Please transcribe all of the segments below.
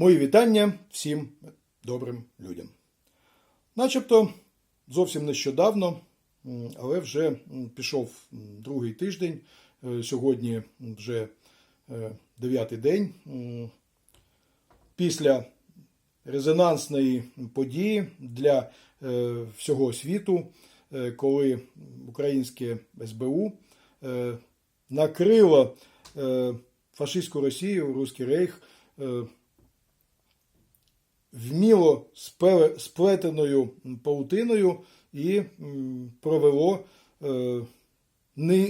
Мої вітання всім добрим людям. Начебто зовсім нещодавно, але вже пішов другий тиждень. Е, Сьогодні вже е, дев'ятий день. Після резонансної події для е, всього світу, коли українське СБУ накрило фашистську Росію, Руський Рейх вміло сплетеною паутиною і провело е,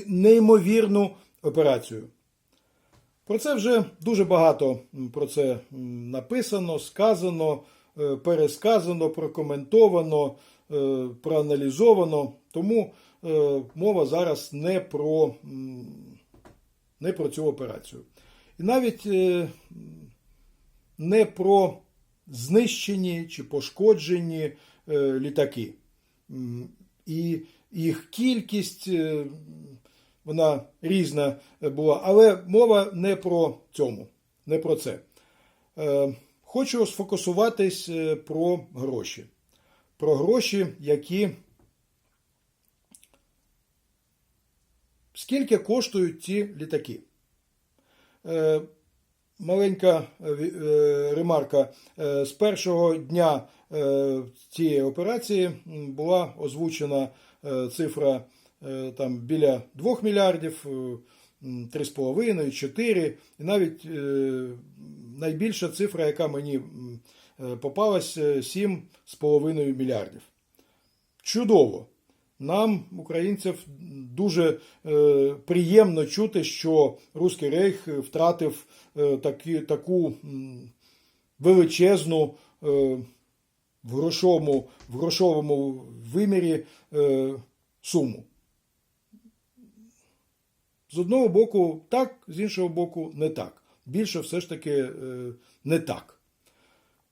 неймовірну операцію. Про це вже дуже багато про це написано, сказано, е, пересказано, прокоментовано, е, проаналізовано. Тому мова зараз не про, не про цю операцію. І навіть не про знищені чи пошкоджені е, літаки. І їх кількість е, вона різна була, але мова не про цьому, не про це. Е, Хочу сфокусуватись про гроші. Про гроші, які. Скільки коштують ці літаки? Маленька е, е, ремарка. Е, З першого дня цієї операції була озвучена цифра там біля 2 мільярдів, е, 3,5, 4. І навіть найбільша цифра, яка мені попалась, е, 7,5 мільярдів. Чудово! Нам, українців, дуже е, приємно чути, що Руський Рейх втратив е, такі, таку величезну е, в, грошовому, в грошовому вимірі е, суму. З одного боку так, з іншого боку, не так. Більше все ж таки е, не так.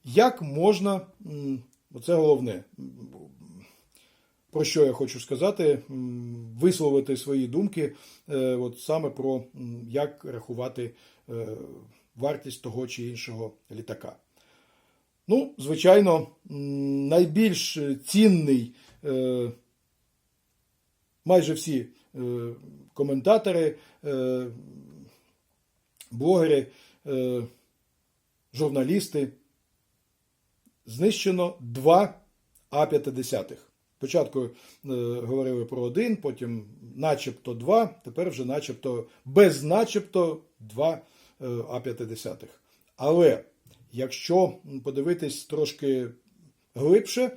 Як можна, м, оце головне, про що я хочу сказати, висловити свої думки е, от саме про як рахувати е, вартість того чи іншого літака. Ну, звичайно, найбільш цінний, е, майже всі коментатори, блогери, журналісти, знищено два А-50. Спочатку е, говорили про один, потім начебто два, тепер вже начебто без начебто два е, А-50. Але якщо подивитись трошки глибше,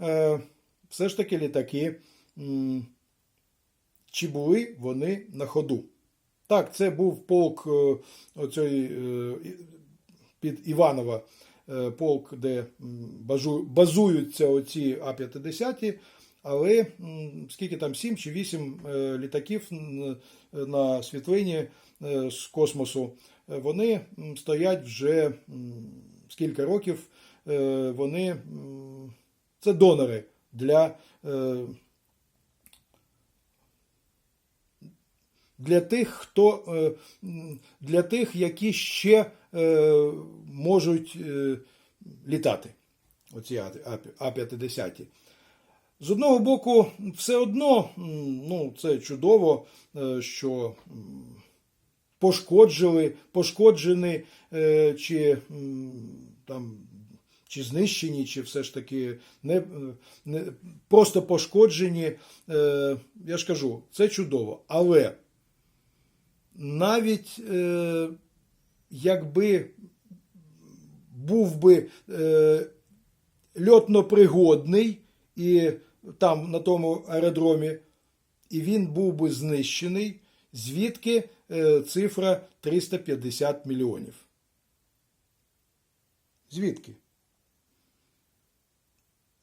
е, все ж таки літаки, чи були вони на ходу? Так, це був полк оцей, під Іванова полк, де базуються оці А-50, але скільки там 7 чи 8 е, літаків на світлині е, з космосу, е, вони стоять вже скільки років, е, вони це донори для. е, для тих, хто е, для тих, які ще е, можуть е, літати. Оці А- А- А-50. З одного боку, все одно, ну, це чудово, е, що пошкоджили, пошкоджені е, чи там. Чи знищені, чи все ж таки не, е, не просто пошкоджені. Е, я ж кажу, це чудово. Але навіть е, якби був би е, льотнопригодний і там на тому аеродромі, і він був би знищений, звідки е, цифра 350 мільйонів. Звідки?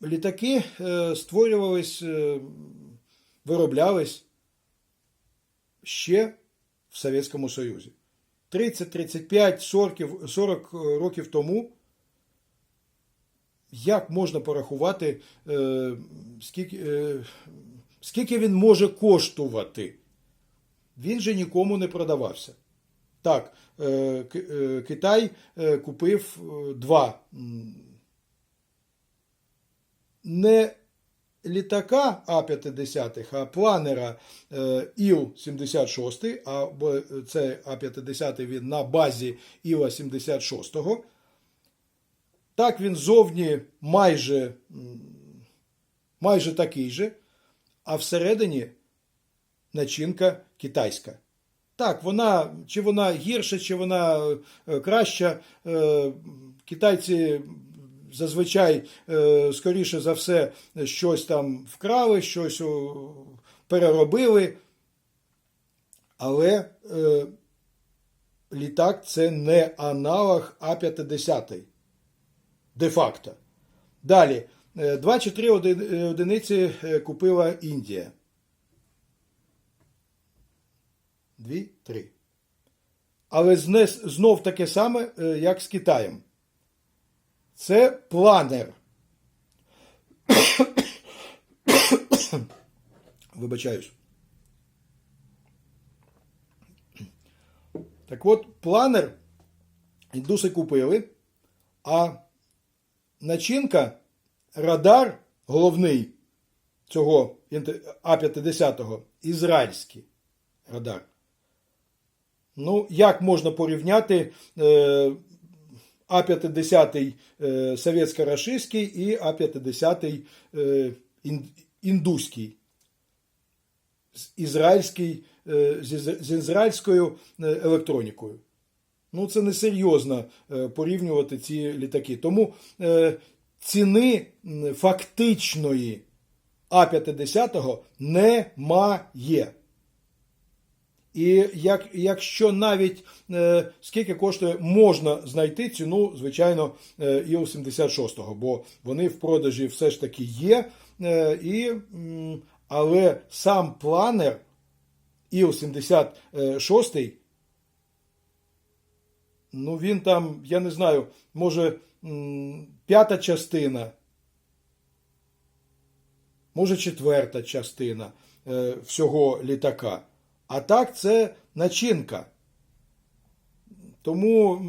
Літаки е, створювались, е, вироблялись ще в Совєтському Союзі. 30, 35, 40, 40 років тому. Як можна порахувати, е, скільки, е, скільки він може коштувати? Він же нікому не продавався. Так, е, е, Китай е, купив е, два не літака А-50, а планера е, Іл-76, або це А-50 він на базі Іла-76. Так він зовні майже, майже такий же, а всередині начинка китайська. Так, вона чи вона гірша, чи вона е, краща. Е, Китайці зазвичай, е, скоріше за все, щось там вкрали, щось переробили. Але е, літак це не аналог А-50. Де-факто. Далі. Е, Два чи три оди- одиниці е, купила Індія. Дві, три. Але знов таке саме, е, як з Китаєм. Це планер. Вибачаюсь. Так от, планер індуси купили, а начинка, радар головний цього А-50, ізраїльський радар. Ну, як можна порівняти е, А-50 е, совєтсько-рашистський і А-50 е, ін- індуський? Ізраїльський, е, з, ізраїльською електронікою. Ну, це несерйозно порівнювати ці літаки. Тому ціни фактичної А-50 немає. І як, якщо навіть е, скільки коштує, можна знайти ціну, звичайно, е, Іл-76, бо вони в продажі все ж таки є. Е, і, але сам планер Іл-76, ну він там, я не знаю, може п'ята частина, може четверта частина е, всього літака. А так це начинка. Тому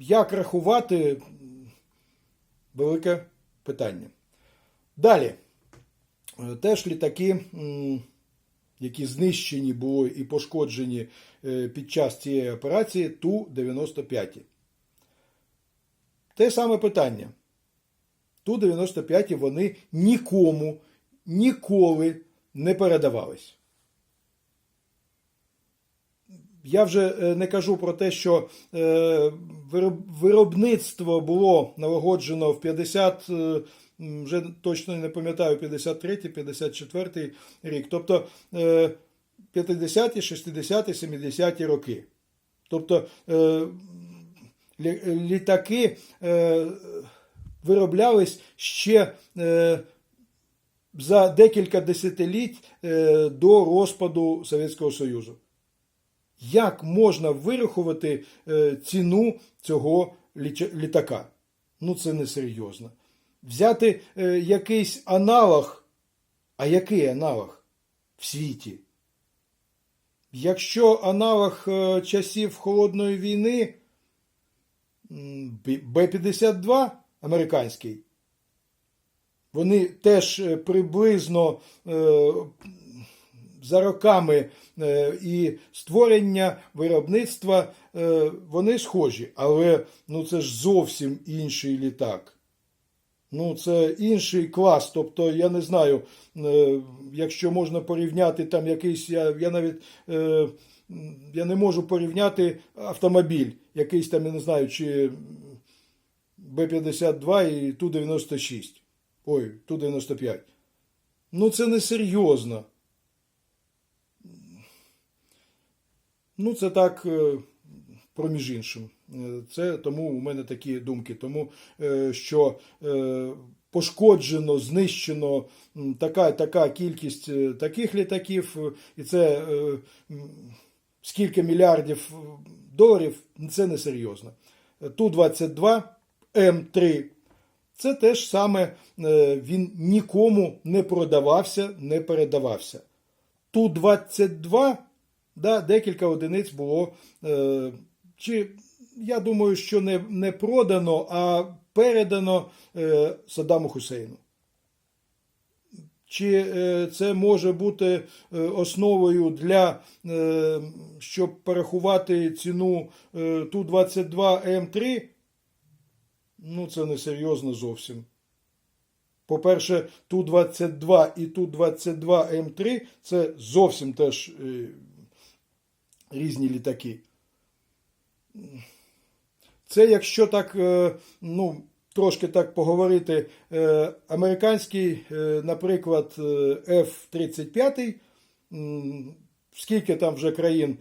як рахувати велике питання. Далі. Е, Теж літаки, які знищені були і пошкоджені е, під час цієї операції Ту-95. Те саме питання. Ту-95 вони нікому ніколи не передавались. Я вже е, не кажу про те, що е, виробництво було налагоджено в 50, е, вже точно не пам'ятаю, 53 54 рік. Тобто е, 50-ті, 60-ті, 70-ті роки. Тобто літаки вироблялись ще за декілька десятиліть до розпаду Совєтського Союзу. Як можна вирахувати е, ціну цього літака? Ну, це несерйозно. Взяти е, якийсь аналог, а який аналог в світі? Якщо аналог е, часів Холодної війни Б- Б-52 американський, вони теж приблизно за роками е, і створення виробництва е, вони схожі, але ну це ж зовсім інший літак. Ну, це інший клас. Тобто, я не знаю, е, якщо можна порівняти там якийсь, я, я навіть я не можу порівняти автомобіль, якийсь там, я не знаю, чи Б-52 і Ту-96. Ой, Ту-95. Ну, це не серйозно. Ну, це так, е, проміж іншим. Е, Це тому у мене такі думки. Тому е, що пошкоджено, знищено така, така кількість таких літаків, і це скільки мільярдів доларів, це несерйозно. Ту-22 М3 це теж саме він нікому не продавався, не передавався. Ту-22 да, декілька одиниць було. Е, чи я думаю, що не, не продано, а передано е, Саддаму Хусейну. Чи е, це може бути е, основою для, е, щоб порахувати ціну е, Ту-22М3? Ну, це не серйозно зовсім. По-перше, Ту-22 і Ту-22М3 це зовсім теж різні літаки. Це якщо так, е, ну, трошки так поговорити, е, американський, е, наприклад, е, F-35, скільки там вже країн,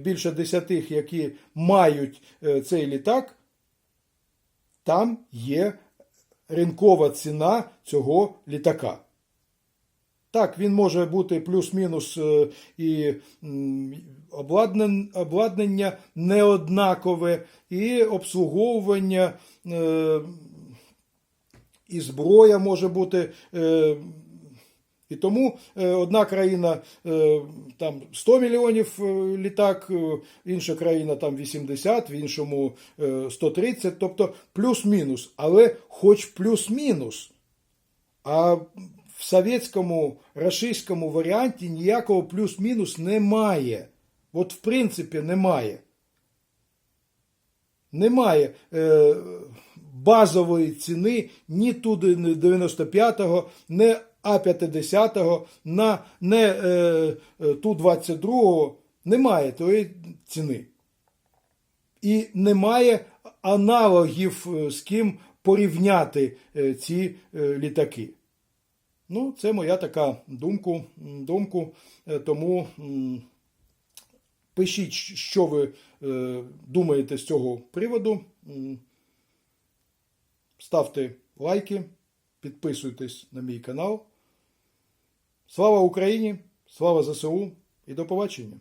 більше десятих, які мають цей літак, там є ринкова ціна цього літака. Так, він може бути плюс-мінус е, і обладнання неоднакове, і обслуговування, е, і зброя може бути. е, І тому одна країна там 100 мільйонів літак, інша країна там 80, в іншому е, 130, тобто плюс-мінус, але хоч плюс-мінус. А в совєтському, рашистському варіанті ніякого плюс-мінус немає. От в принципі немає. Немає е, базової ціни ні Ту 95-го, ні А-50, на, не е, е, Ту-22. Немає тої ціни. І немає аналогів, е, з ким порівняти е, ці літаки. Ну, це моя така думку, думку. Е, Тому пишіть, що ви е, думаєте з цього приводу. Ставте лайки, підписуйтесь на мій канал. Слава Україні! Слава ЗСУ і до побачення!